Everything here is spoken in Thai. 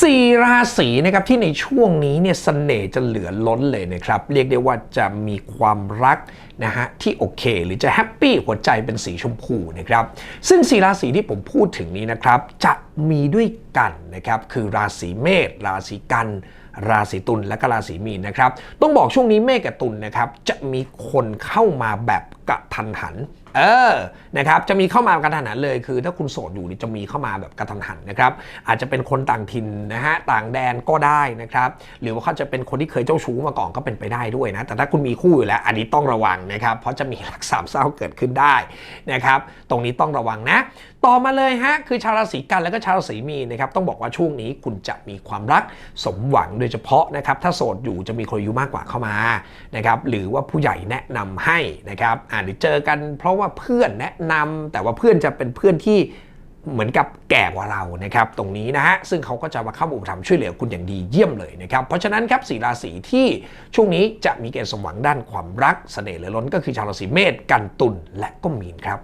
สี่ราศีนะครับที่ในช่วงนี้เนี่ยเสน่ห์จะเหลือล้นเลยนะครับ เรียกได้ว่าจะมีความรักนะฮะที่โอเค หรือจะแฮปปี้หัวใจเป็นสีชมพูนะครับ ซึ่งสี่ราศีที่ผมพูดถึงนี้นะครับ จะมีด้วยกันนะครับ คือราศีเมษราศีกันราศีตุลและก็ราศีมีนนะครับ ต้องบอกช่วงนี้เมษกับตุลนะครับ จะมีคนเข้ามาแบบกระทันหัน เออนะครับจะมีเข้ามากระทันหันเลย คือถ้าคุณโสดอยู่นี่จะมีเข้ามาแบบกระทันหันนะครับอาจจะเป็นคนต่างถิ่นนะฮะต่างแดนก็ได้นะครับหรือว่าเขาจะเป็นคนที่เคยเจ้าชู้มาก่อนก็เป็นไปได้ด้วยนะแต่ถ้าคุณมีคู่อยู่แล้วอันนี้ต้องระวังนะครับเพราะจะมีรักสามเศร้าเกิดขึ้นได้นะครับตรงนี้ต้องระวังนะ ต่อมาเลยฮะคือชาวราศีกันแล้วก็ชาวราศีมีนะครับต้องบอกว่าช่วงนี้คุณจะมีความรักสมหวังโดยเฉพาะนะครับถ้าโสดอยู่จะมีคนอายุมากกว่าเข้ามานะครับหรือว่าผู้ใหญ่แนะนำให้นะครับอ่าหรือเจอกันเพราะว่าเพื่อนแนะนำแต่ว่าเพื่อนจะเป็นเพื่อนที่เหมือนกับแก่กว่าเรานะครับ ตรงนี้นะฮะ ซึ่งเขาก็จะมาเข้ามอุปถัมภ์ช่วยเหลือคุณอย่างดีเยี่ยมเลยนะครับ เพราะฉะนั้นครับสีราศีที่ช่วงนี้จะมีเกณฑ์สมหวังด้านความรักเสน่ห์เหลือล้นก็คือชาวราศีเมษกันตุลและก็มีนครับ